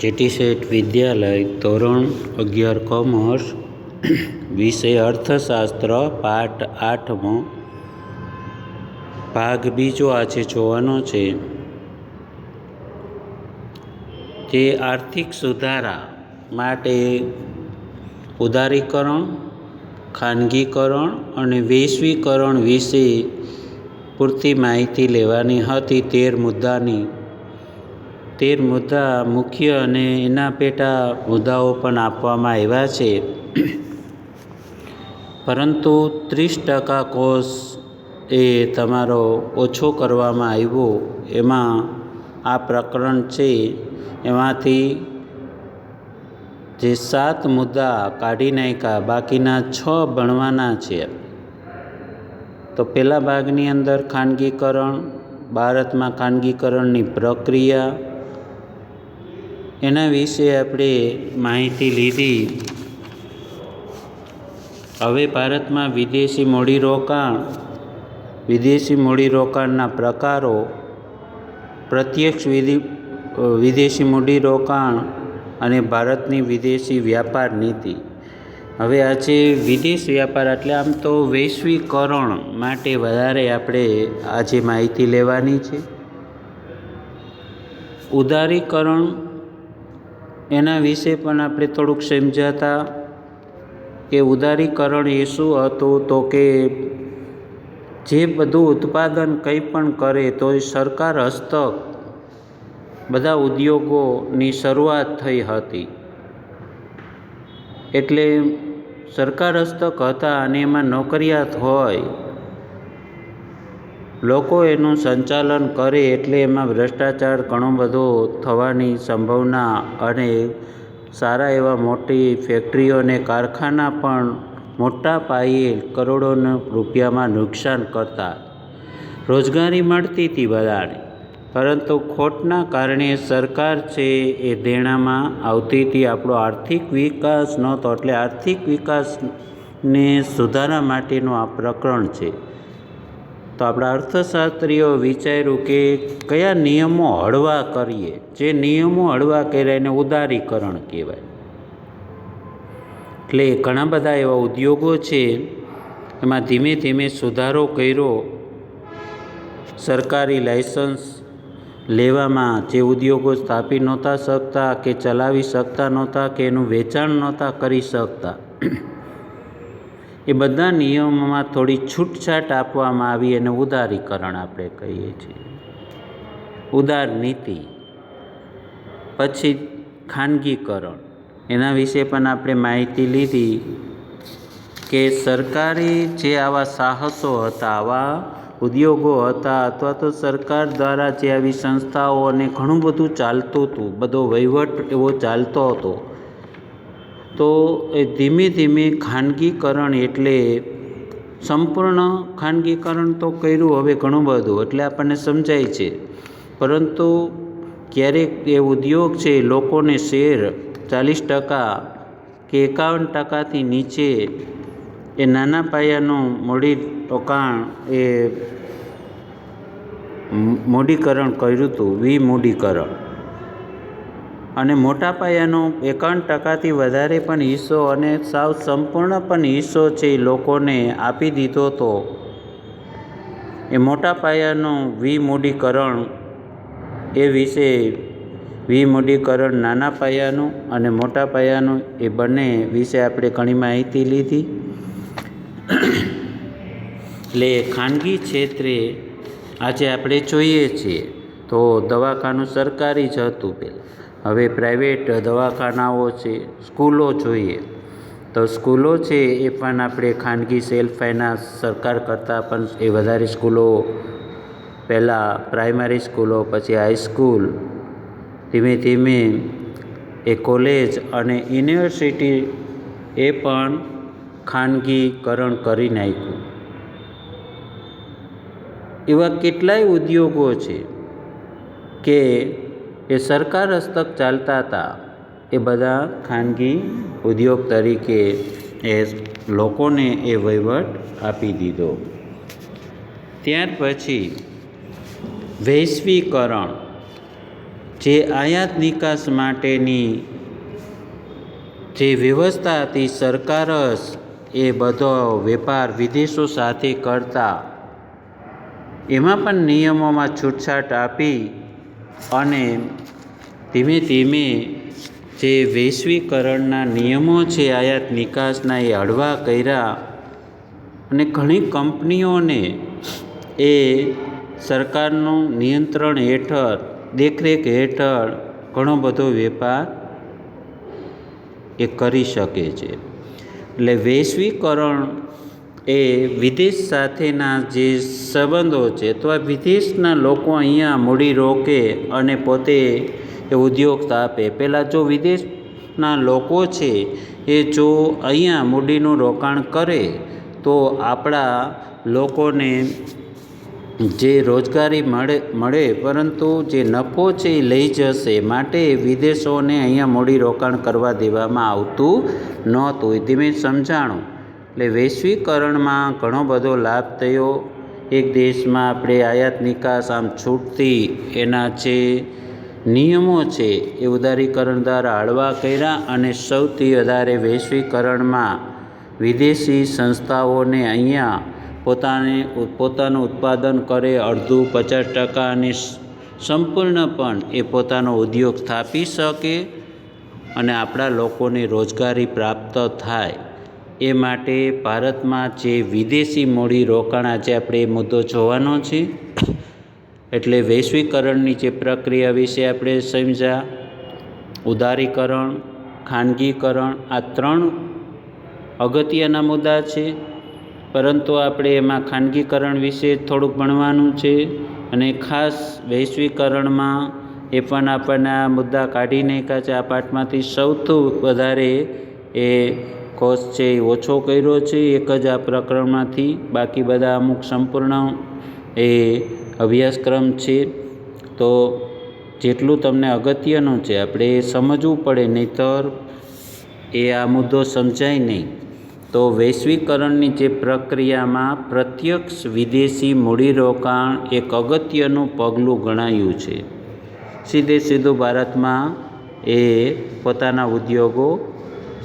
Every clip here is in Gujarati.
જેટી શેઠ વિદ્યાલય ધોરણ અગિયાર કોમર્સ, વિષય અર્થશાસ્ત્ર પાઠ આઠમો ભાગ બીજો આજે જોવાનો છે. તે આર્થિક સુધારા માટે ઉદારીકરણ, ખાનગીકરણ અને વૈશ્વિકરણ વિશે પૂરતી માહિતી લેવાની હતી તેર મુદ્દાની તેર મુદ્દા મુખ્ય અને એના પેટા મુદ્દાઓ પણ આપવામાં આવ્યા છે. પરંતુ ત્રીસ ટકા કોર્સ એ તમારો ઓછો કરવામાં આવ્યો. એમાં આ પ્રકરણ છે, એમાંથી જે સાત મુદ્દા કાઢી નાખ્યા, બાકીના છ ભણવાના છે. તો પહેલા ભાગની અંદર ખાનગીકરણ ભારતમાં ખાનગીકરણની પ્રક્રિયા એના વિશે આપણે માહિતી લીધી. હવે ભારતમાં વિદેશી મૂડીરોકાણ વિદેશી મૂડીરોકાણના પ્રકારો, પ્રત્યક્ષ વિદેશી મૂડીરોકાણ અને ભારતની વિદેશી વ્યાપાર નીતિ. હવે આજે વિદેશ વ્યાપાર એટલે આમ તો વૈશ્વિકરણ માટે વધારે આપણે આજે માહિતી લેવાની છે. ઉદારીકરણ એના વિશે પણ આપણે થોડુંક સમજાતા કે ઉદારીકરણ એ શું હતું તો કે જે બધું ઉત્પાદન કંઈ પણ કરે તો એ સરકાર હસ્તક બધા ઉદ્યોગોની શરૂઆત થઈ હતી. એટલે સરકાર હસ્તક હતા અને એમાં નોકરિયાત હોય લોકો એનું સંચાલન કરે એટલે એમાં ભ્રષ્ટાચાર ઘણો બધો થવાની સંભાવના અને સારા એવા મોટી ફેક્ટરીઓ અને કારખાના પણ મોટા પાયે કરોડોના રૂપિયામાં નુકસાન કરતા. રોજગારી મળતી હતી બધાને, પરંતુ ખોટના કારણે સરકાર છે એ દેણામાં આવતી હતી આપણો આર્થિક વિકાસ નહોતો, એટલે આર્થિક વિકાસને સુધારા માટેનું આ પ્રકરણ છે. તો આપણા અર્થશાસ્ત્રીઓ વિચાર્યું કે કયા નિયમો હળવા કરીએ? જે નિયમો હળવા કર્યા એને ઉદારીકરણ કહેવાય. એટલે ઘણા બધા એવા ઉદ્યોગો છે, એમાં ધીમે ધીમે સુધારો કર્યો. સરકારી લાઇસન્સ લેવામાં જે ઉદ્યોગો સ્થાપી નહોતા શકતા કે ચલાવી શકતા નહોતા કે એનું વેચાણ નહોતા કરી શકતા. એ બધા નિયમોમાં થોડી છૂટછાટ આપવામાં આવી અને ઉદારીકરણ આપણે કહીએ છીએ. ઉદાર નીતિ, પછી ખાનગીકરણ. એના વિશે પણ આપણે માહિતી લીધી કે સરકારી જે આવા સાહસો હતા, આવા ઉદ્યોગો હતા અથવા તો સરકાર દ્વારા જે આવી સંસ્થાઓ અને ઘણું બધું ચાલતું હતું, બધો વહીવટ એવો ચાલતો હતો તો એ ધીમે ધીમે ખાનગીકરણ એટલે સંપૂર્ણ ખાનગીકરણ તો કર્યું હવે ઘણું બધું, એટલે આપણને સમજાય છે. પરંતુ ક્યારેક એ ઉદ્યોગ છે લોકોને શેર ચાલીસ ટકા કે એકાવન ટકાથી નીચે એ નાના પાયાનું મૂડી રોકાણ એ મૂડીકરણ કર્યું હતું, વિમૂડીકરણ. અને મોટા પાયાનો એકાવન ટકાથી વધારે પણ હિસ્સો અને સાવ સંપૂર્ણ પણ હિસ્સો છે એ લોકોને આપી દીધો હતો. એ મોટા પાયાનું વિમૂડીકરણ એ વિશે વિમૂડીકરણ નાના પાયાનું અને મોટા પાયાનું એ બંને વિશે આપણે ઘણી માહિતી લીધી. એટલે ખાનગી ક્ષેત્રે આજે આપણે જોઈએ છીએ તો દવાખાનું સરકારી જ હતું પહેલાં હવે પ્રાઇવેટ દવાખાનાઓ છે, સ્કૂલો જોઈએ. તો સ્કૂલો છે એ પણ આપણે ખાનગી સેલ્ફ ફાઇનાન્સ સરકાર કરતાં પણ એ વધારે સ્કૂલો, પહેલાં પ્રાઇમરી સ્કૂલો, પછી હાઈસ્કૂલ ધીમે ધીમે એ કોલેજ અને યુનિવર્સિટી એ પણ ખાનગીકરણ કરી નાખ્યું. એવા કેટલાય ઉદ્યોગો છે કે એ સરકાર હસ્તક ચાલતા હતા. એ બધા ખાનગી ઉદ્યોગ તરીકે એ લોકોને એ વહીવટ આપી દીધો. ત્યાર પછી વૈશ્વિકરણ, જે આયાત નિકાસ માટેની જે વ્યવસ્થા હતી, સરકાર જ એ બધો વેપાર વિદેશો સાથે કરતા. એમાં પણ નિયમોમાં છૂટછાટ આપી અને ધીમે ધીમે જે વૈશ્વિકરણના નિયમો છે, આયાત નિકાસના એ હળવા કર્યા અને ઘણી કંપનીઓને એ સરકારનું નિયંત્રણ હેઠળ, દેખરેખ હેઠળ ઘણો બધો વેપાર એ કરી શકે છે. એટલે વૈશ્વિકરણ એ વિદેશ સાથેના જે સંબંધો છે અથવા વિદેશના લોકો અહીંયા મૂડી રોકે અને પોતે ઉદ્યોગ સ્થાપે. પહેલાં જો વિદેશના લોકો છે, એ જો અહીંયા મૂડીનું રોકાણ કરે, તો આપણા લોકોને જે રોજગારી મળે મળે, પરંતુ જે નફો છે એ લઈ જશે. માટે વિદેશોને અહીંયા મૂડી રોકાણ કરવા દેવામાં આવતું નહોતું. એ ધીમે સમજાણું. એટલે વૈશ્વિકરણમાં ઘણો બધો લાભ થયો. એક દેશમાં આપણે આયાત નિકાસ આમ છૂટતી એના જે નિયમો છે એ ઉદારીકરણ દ્વારા હળવા કર્યા અને સૌથી વધારે વૈશ્વિકરણમાં વિદેશી સંસ્થાઓને અહીંયા પોતાને પોતાનું ઉત્પાદન કરે અડધું પચાસ ટકા અને સંપૂર્ણ પણ એ પોતાનો ઉદ્યોગ સ્થાપી શકે અને આપણા લોકોને રોજગારી પ્રાપ્ત થાય. એ માટે ભારતમાં જે વિદેશી મૂડી રોકાણ આજે આપણે એ મુદ્દો જોવાનો છે. એટલે વૈશ્વિકરણની જે પ્રક્રિયા વિશે આપણે સમજ્યા. ઉદારીકરણ, ખાનગીકરણ, આ ત્રણ અગત્યના મુદ્દા છે. પરંતુ આપણે એમાં ખાનગીકરણ વિશે થોડુંક ભણવાનું છે અને ખાસ વૈશ્વિકરણમાં એ પણ આપણને આ મુદ્દા કાઢી નાખ્યા છે. આ પાઠમાંથી સૌથી વધારે એ કોર્સ છે એ ઓછો કર્યો છે, એક જ આ પ્રકરણમાંથી. બાકી બધા અમુક સંપૂર્ણ એ અભ્યાસક્રમ છે. તો જેટલું તમને અગત્યનું છે, આપણે એ સમજવું પડે, નહીંતર એ આ મુદ્દો સમજાય નહીં. તો વૈશ્વિકરણની જે પ્રક્રિયામાં પ્રત્યક્ષ વિદેશી મૂડીરોકાણ એક અગત્યનું પગલું ગણાયું છે. સીધે સીધું ભારતમાં એ પોતાના ઉદ્યોગો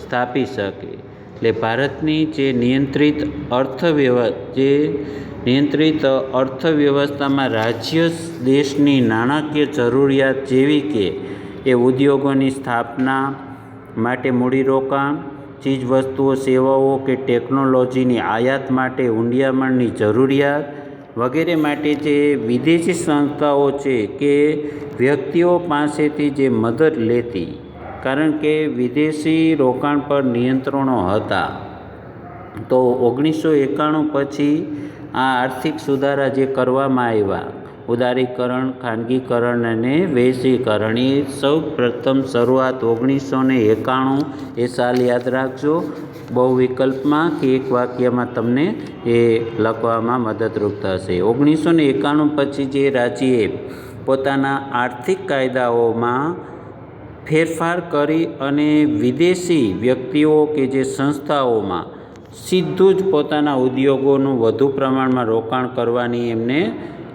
સ્થાપી શકે. એટલે ભારતની જે નિયંત્રિત અર્થવ્યવ જે નિયંત્રિત અર્થવ્યવસ્થામાં રાજ્ય દેશની નાણાકીય જરૂરિયાત જેવી કે એ ઉદ્યોગોની સ્થાપના માટે મૂડીરોકાણ, ચીજવસ્તુઓ, સેવાઓ કે ટેકનોલોજીની આયાત માટે ઊંડિયામણની જરૂરિયાત વગેરે માટે જે વિદેશી સંસ્થાઓ છે કે વ્યક્તિઓ પાસેથી જે મદદ લેતી કારણ કે વિદેશી રોકાણ પર નિયંત્રણો હતા. તો ઓગણીસો એકાણું પછી આ આર્થિક સુધારા જે કરવામાં આવ્યા, ઉદારીકરણ, ખાનગીકરણ અને વૈશ્વિકરણ, એ સૌ પ્રથમ શરૂઆત ઓગણીસો ને એકાણું, એ સાલ યાદ રાખજો. બહુ વિકલ્પમાં કે એક વાક્યમાં તમને એ લખવામાં મદદરૂપ થશે. ઓગણીસો ને એકાણું પછી જે રાજ્યે પોતાના આર્થિક કાયદાઓમાં ફેરફાર કરી અને વિદેશી વ્યક્તિઓ કે જે સંસ્થાઓમાં સીધું જ પોતાના ઉદ્યોગોનું વધુ પ્રમાણમાં રોકાણ કરવાની એમને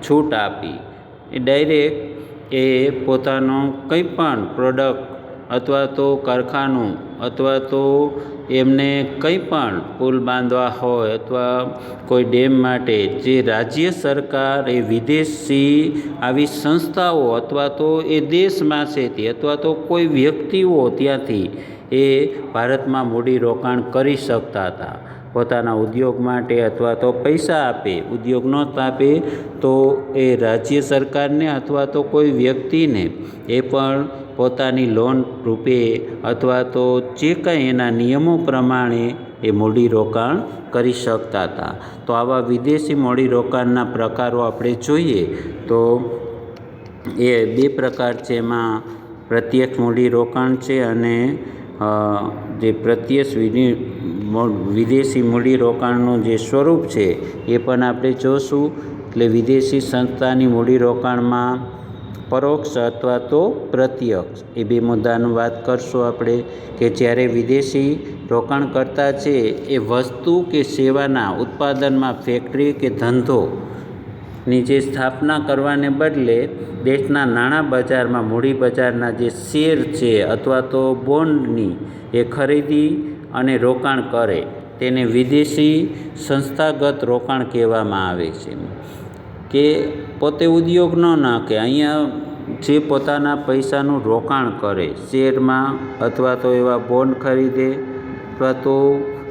છૂટ આપી. એ ડાયરેક્ટ એ પોતાનો કંઈ પણ પ્રોડક્ટ અથવા તો કારખાનું અથવા તો એમને કંઈ પણ પુલ બાંધવા હોય અથવા કોઈ ડેમ માટે જે રાજ્ય સરકાર, એ વિદેશી આવી સંસ્થાઓ અથવા તો એ દેશમાંથી અથવા તો કોઈ વ્યક્તિઓ ત્યાંથી એ ભારતમાં મૂડી રોકાણ કરી શકતા હતા. પોતાના ઉદ્યોગ માટે અથવા તો પૈસા આપે, ઉદ્યોગ ન આપે તો એ રાજ્ય સરકારને અથવા તો કોઈ વ્યક્તિને એ પણ પોતાની લોન રૂપે અથવા તો જે કંઈ એના નિયમો પ્રમાણે એ મૂડીરોકાણ કરી શકતા હતા. તો આવા વિદેશી મૂડીરોકાણના પ્રકારો આપણે જોઈએ તો એ બે પ્રકાર છે. એમાં પ્રત્યક્ષ મૂડીરોકાણ છે અને જે પ્રત્યક્ષ વિદેશી મૂડીરોકાણનું જે સ્વરૂપ છે એ પણ આપણે જોશું. એટલે વિદેશી સંસ્થાની મૂડીરોકાણમાં પરોક્ષ અથવા તો પ્રત્યક્ષ. એ બે મુદ્દાનું વાત કરશું આપણે કે જ્યારે વિદેશી રોકાણકર્તા છે, એ વસ્તુ કે સેવાના ઉત્પાદનમાં ફેક્ટરી કે ધંધો ની જે સ્થાપના કરવાને બદલે દેશના નાણાં બજારમાં મૂડી બજારના જે શેર છે અથવા તો બોન્ડની એ ખરીદી અને રોકાણ કરે, તેને વિદેશી સંસ્થાગત રોકાણ કહેવામાં આવે છે. કે પોતે ઉદ્યોગ ન નાખે. અહીંયા જે પોતાના પૈસાનું રોકાણ કરે, શેરમાં અથવા તો એવા બોન્ડ ખરીદે અથવા તો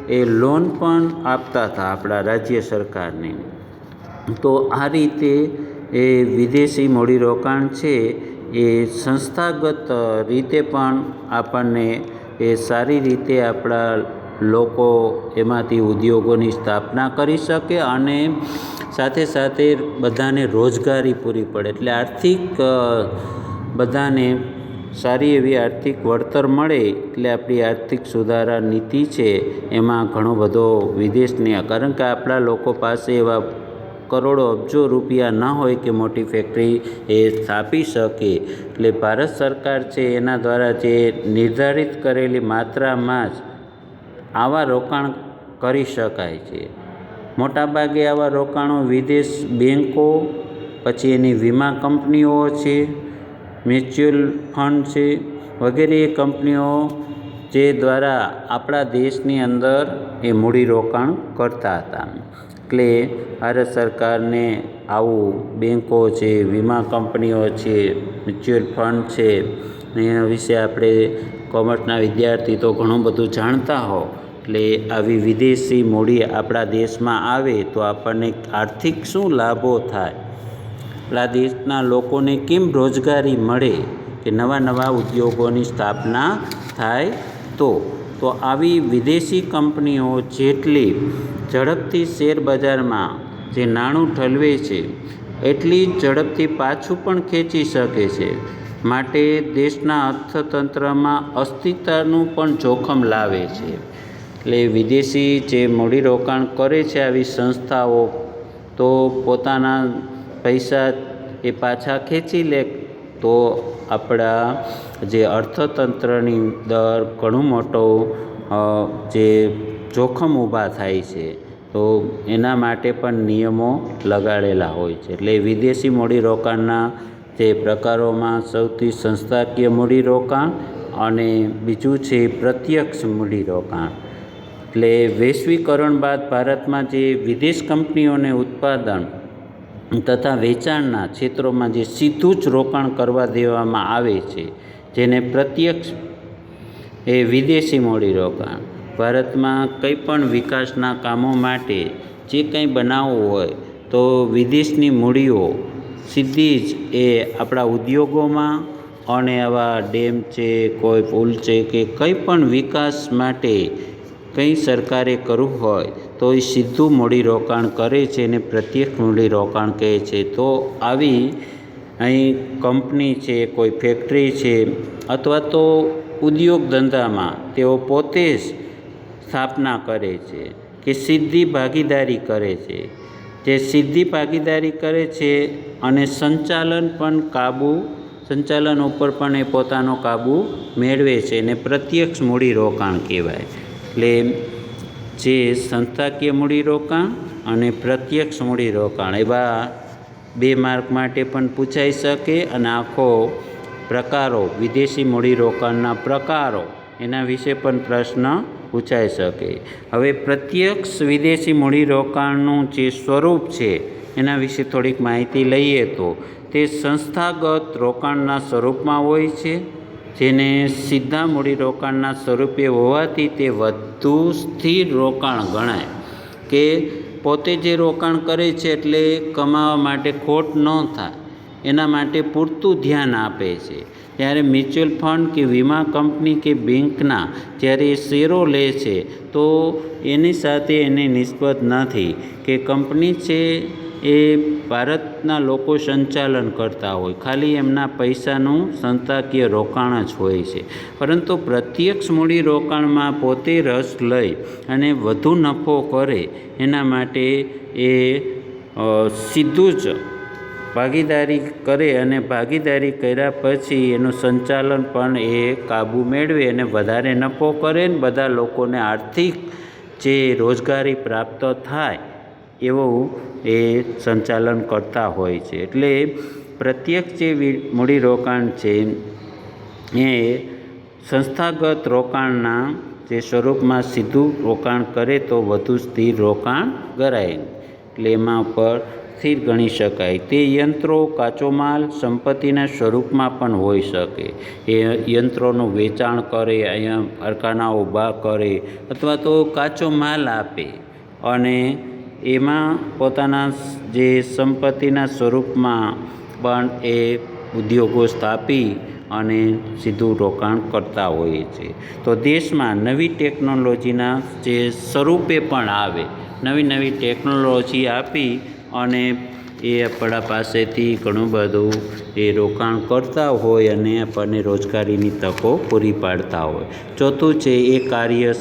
એ લોન પણ આપતા હતા આપણા રાજ્ય સરકારને. તો આ રીતે એ વિદેશી મૂડીરોકાણ છે. એ સંસ્થાગત રીતે પણ આપણને એ સારી રીતે આપણા લોકો એમાંથી ઉદ્યોગોની સ્થાપના કરી શકે અને સાથે સાથે બધાને રોજગારી પૂરી પડે. એટલે આર્થિક બધાને સારી એવી આર્થિક વળતર મળે એટલે આપણી આર્થિક સુધારા નીતિ છે, એમાં ઘણો બધો વિદેશની કારણ કે આપણા લોકો પાસે એવા કરોડો, અબજો રૂપિયા ન હોય કે મોટી ફેક્ટરી એ સ્થાપી શકે. એટલે ભારત સરકાર છે એના દ્વારા જે નિર્ધારિત કરેલી માત્રામાં જ આવા રોકાણ કરી શકાય છે. મોટાભાગે આવા રોકાણો વિદેશ બેન્કો પછી એની વીમા કંપનીઓ છે, મ્યુચ્યુઅલ ફંડ છે, વગેરે કંપનીઓ જે દ્વારા આપણા દેશની અંદર એ મૂડીરોકાણ કરતા હતા. એટલે ભારત સરકારને આવું બેન્કો છે, વીમા કંપનીઓ છે, મ્યુચ્યુઅલ ફંડ છે, એના વિશે આપણે કોમર્સના વિદ્યાર્થી તો ઘણું બધું જાણતા હો એટલે આવી વિદેશી મૂડી આપણા દેશમાં આવે તો આપણને આર્થિક શું લાભો થાય? આપણા દેશના લોકોને કેમ રોજગારી મળે કે નવા નવા ઉદ્યોગોની સ્થાપના થાય તો? તો આવી વિદેશી કંપનીઓ જેટલી ઝડપથી શેર બજારમાં જે નાણું ઠલવે છે, એટલી ઝડપથી પાછું પણ ખેંચી શકે છે. માટે દેશના અર્થતંત્રમાં અસ્થિરતાનું પણ જોખમ લાવે છે. એટલે વિદેશી જે મૂડીરોકાણ કરે છે આવી સંસ્થાઓ, તો પોતાના પૈસા એ પાછા ખેંચી લે તો આપણા જે અર્થતંત્રની દર ઘણું મોટો જે જોખમ ઊભા થાય છે, તો એના માટે પણ નિયમો લગાડેલા હોય છે. એટલે વિદેશી મૂડીરોકાણના તે પ્રકારોમાં સૌથી સંસ્થાકીય મૂડીરોકાણ અને બીજું છે પ્રત્યક્ષ મૂડીરોકાણ. એટલે વૈશ્વિકરણ બાદ ભારતમાં જે વિદેશ કંપનીઓને ઉત્પાદન તથા વેચાણના ક્ષેત્રોમાં જે સીધું જ રોકાણ કરવા દેવામાં આવે છે, જેને પ્રત્યક્ષ એ વિદેશી મૂડી રોકાણ. ભારતમાં કંઈ પણ વિકાસના કામો માટે જે કંઈ બનાવવું હોય તો વિદેશની મૂડીઓ સીધી જ એ આપણા ઉદ્યોગોમાં અને આવા ડેમ છે, કોઈ પુલ છે કે કંઈ પણ વિકાસ માટે કંઈ સરકારે કરવું હોય તો એ સીધું મૂડીરોકાણ કરે છે એને પ્રત્યક્ષ મૂડીરોકાણ કહે છે. તો આવી અહીં કંપની છે, કોઈ ફેક્ટરી છે, અથવા તો ઉદ્યોગ ધંધામાં તેઓ પોતે જ સ્થાપના કરે છે કે સીધી ભાગીદારી કરે છે. જે સીધી ભાગીદારી કરે છે અને સંચાલન પણ કાબૂ, સંચાલન ઉપર પણ એ પોતાનો કાબૂ મેળવે છે એને પ્રત્યક્ષ મૂડીરોકાણ કહેવાય. એટલે જે સંસ્થાકીય મૂડીરોકાણ અને પ્રત્યક્ષ મૂડીરોકાણ એવા બે માર્ક માટે પણ પૂછાઈ શકે અને આખો પ્રકારો, વિદેશી મૂડીરોકાણના પ્રકારો, એના વિશે પણ પ્રશ્ન પૂછાઈ શકે. હવે પ્રત્યક્ષ વિદેશી મૂડીરોકાણનું જે સ્વરૂપ છે, એના વિશે થોડીક માહિતી લઈએ તો, તે સંસ્થાગત રોકાણના સ્વરૂપમાં હોય છે? જેને સીધા મૂડીરોકાણના સ્વરૂપે હોવાથી તે વધુ સ્થિર રોકાણ ગણાય કે પોતે જે રોકાણ કરે છે એટલે કમાવા માટે ખોટ ન થાય, એના માટે પૂરતું ધ્યાન આપે છે. ત્યારે મ્યુચ્યુઅલ ફંડ કે વીમા કંપની કે બેંકના જ્યારે એ શેરો લે છે, તો એની સાથે એને નિસ્બત નથી કે કંપની છે એ ભારતના લોકો સંચાલન કરતા હોય. ખાલી એમના પૈસાનું સંસ્થાકીય રોકાણ જ હોય છે. પરંતુ પ્રત્યક્ષ મૂડી રોકાણમાં પોતે રસ લઈ અને વધુ નફો કરે એના માટે એ સીધું જ ભાગીદારી કરે અને ભાગીદારી કર્યા પછી એનું સંચાલન પણ એ કાબૂ મેળવે અને વધારે નફો કરે ને બધા લોકોને આર્થિક જે રોજગારી પ્રાપ્ત થાય એવું એ સંચાલન કરતા હોય છે. એટલે પ્રત્યક્ષ જે મૂડીરોકાણ છે, એ સંસ્થાગત રોકાણના જે સ્વરૂપમાં સીધું રોકાણ કરે તો વધુ સ્થિર રોકાણ ગણાય એટલે એમાં પર સ્થિર ગણી શકાય. તે યંત્રો કાચો માલ સંપત્તિના સ્વરૂપમાં પણ હોઈ શકે. એ યંત્રોનું વેચાણ કરે, અહીંયા કારખાના ઊભા કરે, અથવા તો કાચો માલ આપે. અને એમાં પોતાના જે સંપત્તિના સ્વરૂપમાં પણ એ ઉદ્યોગો સ્થાપી અને સીધું રોકાણ કરતા હોઈએ છે. તો દેશમાં નવી ટેકનોલોજીના જે સ્વરૂપે પણ આવે, નવી નવી ટેકનોલોજી આપી અને એ આપણા પાસેથી ઘણું બધું એ રોકાણ કરતા હોય અને આપણને રોજગારીની તકો પૂરી પાડતા હોય. ચોથું છે એ કાર્ય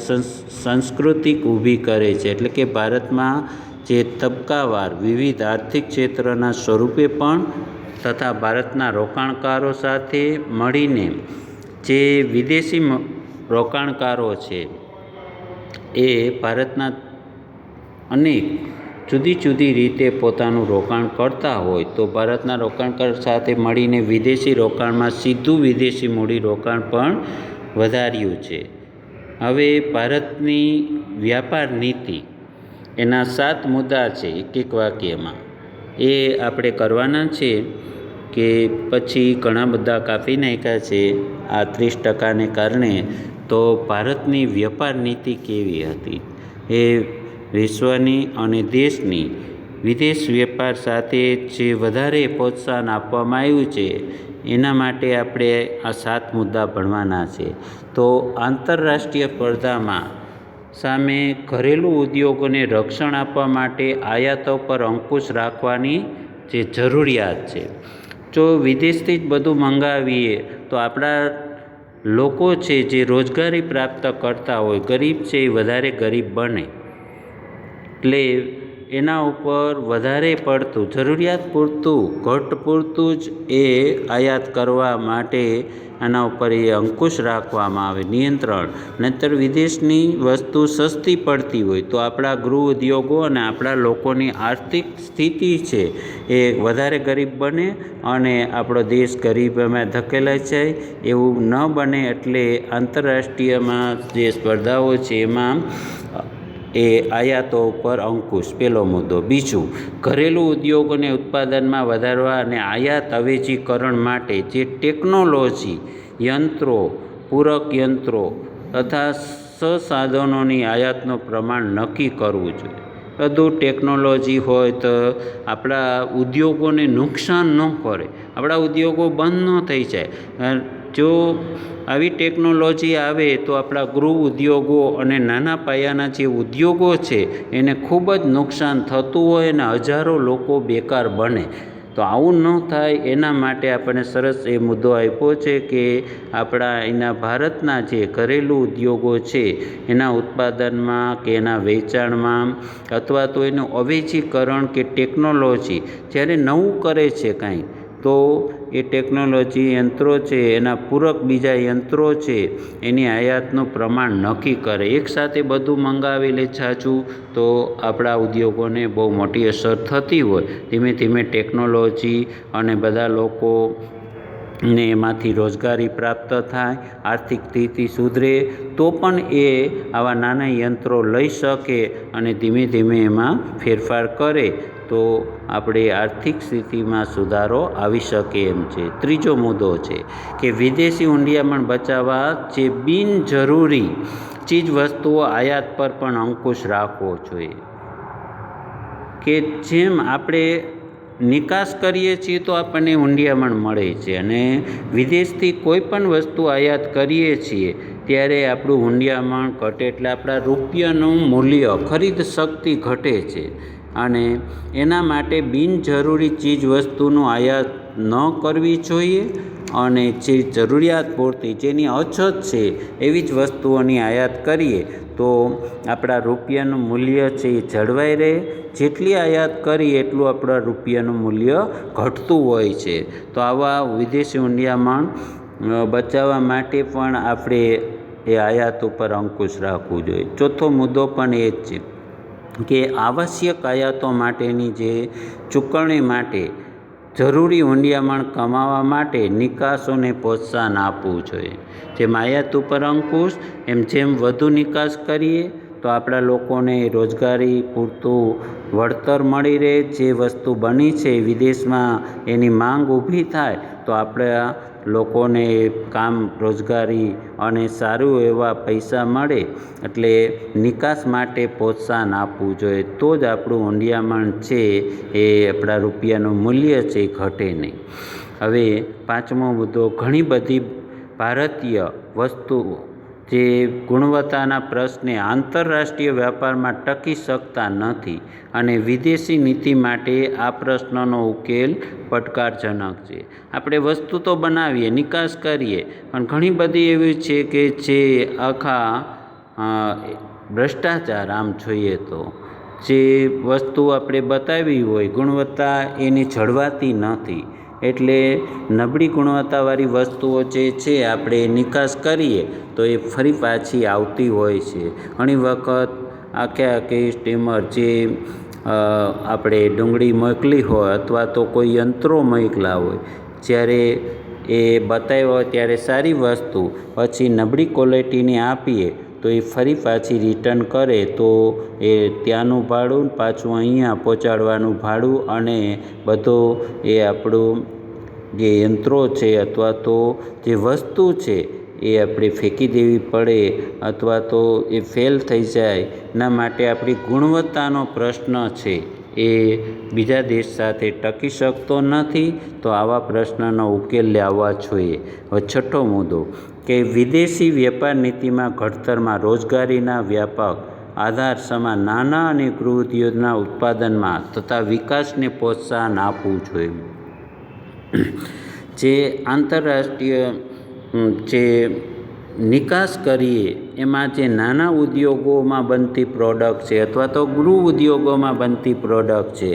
સાંસ્કૃતિક ઊભી કરે છે. એટલે કે ભારતમાં જે તબક્કાવાર વિવિધ આર્થિક ક્ષેત્રના સ્વરૂપે પણ તથા ભારતના રોકાણકારો સાથે મળીને જે વિદેશી રોકાણકારો છે, એ ભારતના અનેક જુદી જુદી રીતે પોતાનું રોકાણ કરતા હોય તો ભારતના રોકાણકાર સાથે મળીને વિદેશી રોકાણમાં સીધું વિદેશી મૂડી રોકાણ પણ વધાર્યું છે. હવે ભારતની વ્યાપાર નીતિ એના સાત મુદ્દા છે એક એક વાક્યમાં. એ આપણે કરવાના છે કે પછી ઘણા બધા કાપી નાખ્યા છે આ ત્રીસ ટકાને કારણે તો ભારતની વ્યાપાર નીતિ કેવી હતી? એ વિશ્વની અને દેશની વિદેશ વેપાર સાથે જે વધારે પ્રોત્સાહન આપવામાં આવ્યું છે, એના માટે આપણે આ સાત મુદ્દા ભણવાના છે. તો આંતરરાષ્ટ્રીય સ્પર્ધામાં સામે ઘરેલું ઉદ્યોગોને રક્ષણ આપવા માટે આયાતો પર અંકુશ રાખવાની જે જરૂરિયાત છે. જો વિદેશથી જ બધું મંગાવીએ, તો આપણા લોકો છે જે રોજગારી પ્રાપ્ત કરતા હોય, ગરીબ છે એ વધારે ગરીબ બને. એટલે એના ઉપર વધારે પડતું, જરૂરિયાત પૂરતું, ઘટ પૂરતું જ એ આયાત કરવા માટે આના ઉપર એ અંકુશ રાખવામાં આવે, નિયંત્રણ. નહીંતર વિદેશની વસ્તુ સસ્તી પડતી હોય તો આપણા ગૃહ ઉદ્યોગો અને આપણા લોકોની આર્થિક સ્થિતિ છે એ વધારે ગરીબ બને અને આપણો દેશ ગરીબમાં ધકેલાઈ જાય એવું ન બને એટલે આંતરરાષ્ટ્રીયમાં જે સ્પર્ધાઓ છે એમાં એ આયાતો ઉપર અંકુશ. પહેલો મુદ્દો. બીજું, ઘરેલું ઉદ્યોગોને ઉત્પાદનમાં વધારવા અને આયાત અવેજીકરણ માટે જે ટેકનોલોજી, યંત્રો, પૂરક યંત્રો તથા સસાધનોની આયાતનું પ્રમાણ નક્કી કરવું જોઈએ. બધું ટેકનોલોજી હોય તો આપણા ઉદ્યોગોને નુકસાન ન કરે. આપણા ઉદ્યોગો બંધ ન થઈ જાય. જો આવી ટેકનોલોજી આવે તો આપણા ગૃહ ઉદ્યોગો અને નાના પાયાના જે ઉદ્યોગો છે, એને ખૂબ જ નુકસાન થતું હોય અને હજારો લોકો બેકાર બને. તો આવું ન થાય એના માટે આપણને સરસ એ મુદ્દો આપ્યો છે કે આપણા એના ભારતના જે ઘરેલું ઉદ્યોગો છે, એના ઉત્પાદનમાં કે એના વેચાણમાં અથવા તો એનું અવેજીકરણ કે ટેકનોલોજી, જ્યારે નવું કરે છે કાંઈ તો એ ટેકનોલોજી યંત્રો છે, એના પૂરક બીજા યંત્રો છે, એની આયાતનું પ્રમાણ નક્કી કરે. એકસાથે બધું મંગાવી લે છાછું તો આપણા ઉદ્યોગોને બહુ મોટી અસર થતી હોય. ધીમે ધીમે ટેકનોલોજી અને બધા લોકો ને એમાંથી રોજગારી પ્રાપ્ત થાય, આર્થિક સ્થિતિ સુધરે, તો પણ એ આવા નાના યંત્રો લઈ શકે અને ધીમે ધીમે એમાં ફેરફાર કરે. તો આપણે આર્થિક સ્થિતિમાં સુધારો આવી શકે એમ છે. ત્રીજો મુદ્દો છે કે વિદેશી ઊંડિયામણ બચાવવા જે બિનજરૂરી ચીજ વસ્તુઓ આયાત પર પણ અંકુશ રાખવો જોઈએ. કે જેમ આપણે નિકાસ કરીએ છીએ તો આપણને ઊંડિયામણ મળે છે અને વિદેશથી કોઈ પણ વસ્તુ આયાત કરીએ છીએ ત્યારે આપણું ઊંડિયામણ ઘટે એટલે આપણા રૂપિયાનું મૂલ્ય, ખરીદ શક્તિ ઘટે છે. અને એના માટે બિનજરૂરી ચીજ વસ્તુનો આયાત ન કરવી જોઈએ અને જે જરૂરિયાત પૂરતી જેની અછત છે એવી જ વસ્તુઓની આયાત કરીએ તો આપણા રૂપિયાનું મૂલ્ય છે એ જળવાઈ રહે. જેટલી આયાત કરીએ એટલું આપણા રૂપિયાનું મૂલ્ય ઘટતું હોય છે. તો આવા વિદેશી ઊંડિયામણ બચાવવા માટે પણ આપણે એ આયાત ઉપર અંકુશ રાખવું જોઈએ. ચોથો મુદ્દો પણ એ જ છે. કે આવશ્યક આયાતો માટેની જે ચૂકવણી માટે જરૂરી ઊંડિયામણ કમાવા માટે નિકાસોને પ્રોત્સાહન આપવું જોઈએ. જેમ આયાત ઉપર અંકુશ, એમ જેમ વધુ નિકાસ કરીએ તો આપણા લોકોને રોજગારી પૂરતું વળતર મળી રહે, જે વસ્તુ બની છે વિદેશમાં એની માંગ ઊભી થાય, તો આપણા લોકોને કામ, રોજગારી અને સારું એવા પૈસા મળે, એટલે નિકાસ માટે પ્રોત્સાહન આપવું જોઈએ. તો જ આપણું ઊંડિયામણ છે એ આપણા રૂપિયાનું મૂલ્ય છે એ ઘટે નહીં. હવે પાંચમો મુદ્દો, ઘણી બધી ભારતીય વસ્તુઓ જે ગુણવત્તાના પ્રશ્ને આંતરરાષ્ટ્રીય વ્યાપારમાં ટકી શકતા નથી અને વિદેશી નીતિ માટે આ પ્રશ્નનો ઉકેલ પડકારજનક છે. આપણે વસ્તુ તો બનાવીએ, નિકાસ કરીએ, પણ ઘણી બધી એવી છે કે જે આખા ભ્રષ્ટાચાર આમ જોઈએ તો. જે વસ્તુ આપણે બતાવી હોય, ગુણવત્તા એની જળવાતી નથી. એટલે નબળી ગુણવત્તાવાળી વસ્તુઓ જે છે આપણે નિકાસ કરીએ તો એ ફરી પાછી આવતી હોય છે. ઘણી વખત આખે આખી સ્ટીમર જે આપણે ડુંગળી મોકલી હોય અથવા તો કોઈ યંત્રો મોકલા હોય, જ્યારે એ બતાવ્યો ત્યારે સારી વસ્તુ, પછી નબળી ક્વોલિટીની આપીએ તો એ ફરી પાછી રિટર્ન કરે તો એ ત્યાંનું ભાડું પાછું અહીંયા પહોંચાડવાનું ભાડું અને બધો એ આપણું જે યંત્રો છે અથવા તો જે વસ્તુ છે એ આપણે ફેંકી દેવી પડે અથવા તો એ ફેલ થઈ જાય, એના માટે આપણી ગુણવત્તાનો પ્રશ્ન છે. એ બીજા દેશ સાથે ટકી શકતો નથી, તો આવા પ્રશ્નનો ઉકેલ લાવવા જોઈએ. હવે છઠ્ઠો મુદ્દો. કે વિદેશી વેપાર નીતિમાં ઘડતરમાં રોજગારીના વ્યાપક આધાર સમાન નાના અને ગૃહ ઉદ્યોગના ઉત્પાદનમાં તથા વિકાસને પ્રોત્સાહન આપવું જોઈએ. જે આંતરરાષ્ટ્રીય જે નિકાસ કરીએ, એમાં જે નાના ઉદ્યોગોમાં બનતી પ્રોડક્ટ છે અથવા તો ગૃહ ઉદ્યોગોમાં બનતી પ્રોડક્ટ છે,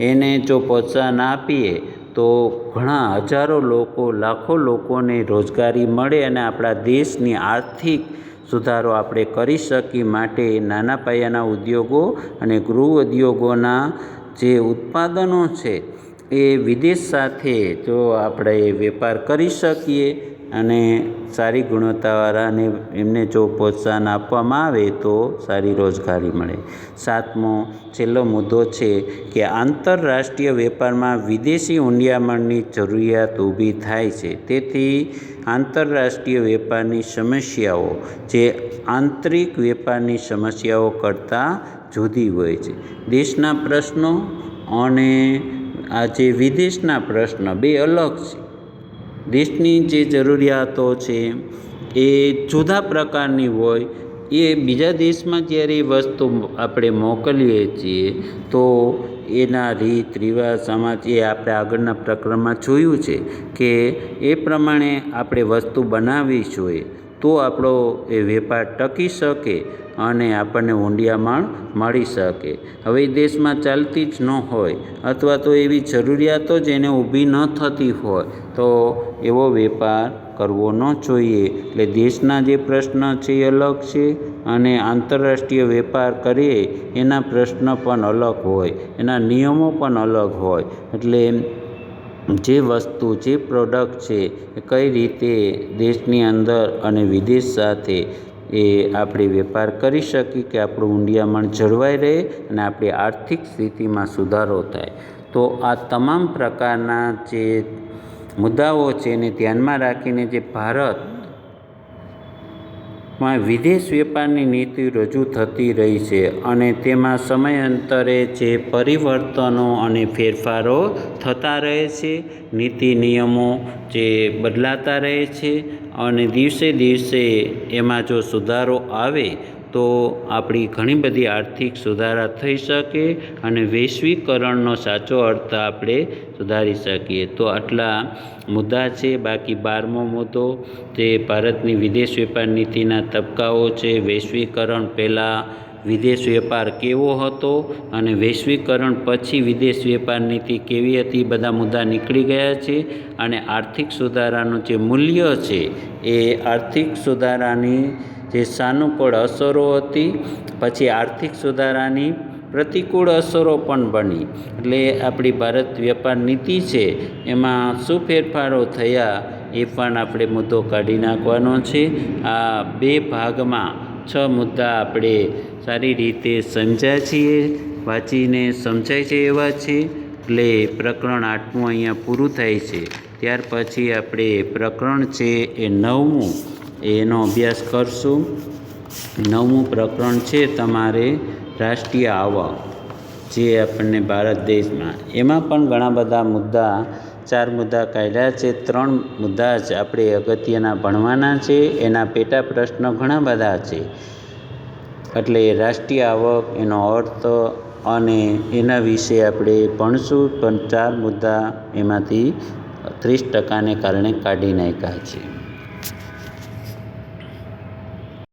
એને જો પ્રોત્સાહન આપીએ તો ઘણા હજારો લોકો, લાખો લોકોને રોજગારી મળે અને આપણા દેશની આર્થિક સુધારો આપણે કરી શકીએ માટે નાના પાયાના ઉદ્યોગો અને ગૃહ ઉદ્યોગોના જે ઉત્પાદનો છે એ વિદેશ સાથે જો આપણે વેપાર કરી શકીએ અને સારી ગુણવત્તાવાળાને એમને જો પ્રોત્સાહન આપવામાં આવે તો સારી રોજગારી મળે. સાતમો, છેલ્લો મુદ્દો છે કે આંતરરાષ્ટ્રીય વેપારમાં વિદેશી ઊંડિયામણની જરૂરિયાત ઊભી થાય છે. તેથી આંતરરાષ્ટ્રીય વેપારની સમસ્યાઓ, જે આંતરિક વેપારની સમસ્યાઓ કરતાં જુદી હોય છે. દેશના પ્રશ્નો અને આ જે વિદેશના પ્રશ્ન, બે અલગ છે. દેશની જે જરૂરિયાતો છે એ જુદા પ્રકારની હોય, એ બીજા દેશમાં જ્યારે એ વસ્તુ આપણે મોકલીએ છીએ, તો એના રીત, રિવાજ, સમાજ એ આપણે આગળના પ્રકરણમાં જોયું છે કે એ પ્રમાણે આપણે વસ્તુ બનાવવી જોઈએ તો આપણો એ વેપાર ટકી શકે અને આપણને ઊંડિયામણ મળી શકે. હવે એ દેશમાં ચાલતી જ ન હોય અથવા તો એવી જરૂરિયાતો જ એને ઊભી ન થતી હોય તો એવો વેપાર કરવો ન જોઈએ. એટલે દેશના જે પ્રશ્ન છે એ અલગ છે અને આંતરરાષ્ટ્રીય વેપાર કરીએ એના પ્રશ્ન પણ અલગ હોય, એના નિયમો પણ અલગ હોય. એટલે જે વસ્તુ, જે પ્રોડક્ટ છે, એ કઈ રીતે દેશની અંદર અને વિદેશ સાથે એ આપણે વેપાર કરી શકીએ કે આપણું ઊંડિયામણ જળવાઈ રહે અને આપણી આર્થિક સ્થિતિમાં સુધારો થાય. તો આ તમામ પ્રકારના જે મુદ્દાઓ છે એને ધ્યાનમાં રાખીને જે ભારતમાં વિદેશ વેપારની નીતિ રજૂ થતી રહી છે અને તેમાં સમયાંતરે જે પરિવર્તનો અને ફેરફારો થતા રહે છે, નીતિ નિયમો જે બદલાતા રહે છે અને દિવસે દિવસે એમાં જો સુધારો આવે તો આપણી ઘણી બધી આર્થિક સુધારા થઈ શકે અને વૈશ્વિકરણનો સાચો અર્થ આપણે સુધારી શકીએ. તો આટલા મુદ્દા છે, બાકી બારમો મુદ્દો તે ભારતની વિદેશ વેપાર નીતિના તબક્કાઓ છે, વૈશ્વિકરણ પહેલાં વિદેશ વેપાર કેવો હતો અને વૈશ્વિકરણ પછી વિદેશ વેપાર નીતિ કેવી હતી બધા મુદ્દા નીકળી ગયા છે અને આર્થિક સુધારાનું જે મૂલ્ય છે, એ આર્થિક સુધારાની જે સાનુકૂળ અસરો હતી, પછી આર્થિક સુધારાની પ્રતિકૂળ અસરો પણ બની. એટલે આપણી ભારત વ્યાપાર નીતિ છે, એમાં શું ફેરફારો થયા એ પણ આપણે મુદ્દો કાઢી નાખવાનો છે. આ બે ભાગમાં છ મુદ્દા આપણે સારી રીતે સમજ્યા છીએ, વાંચીને સમજાય છે એવા છે. એટલે પ્રકરણ આઠમું અહીંયા પૂરું થાય છે. ત્યાર પછી આપણે પ્રકરણ છે એ નવમું. એનો અભ્યાસ કરશું. નવમું પ્રકરણ છે તમારે રાષ્ટ્રીય આવક, જે આપણને ભારત દેશમાં, એમાં પણ ઘણા બધા મુદ્દા, ચાર મુદ્દા કાઢ્યા છે. ત્રણ મુદ્દા જ આપણે અગત્યના ભણવાના છે. એના પેટા પ્રશ્નો ઘણા બધા છે. એટલે રાષ્ટ્રીય આવક એનો અર્થ અને એના વિશે આપણે ભણશું, પણ ચાર મુદ્દા એમાંથી ત્રીસ ટકાને કારણે કાઢી નાખ્યા છે.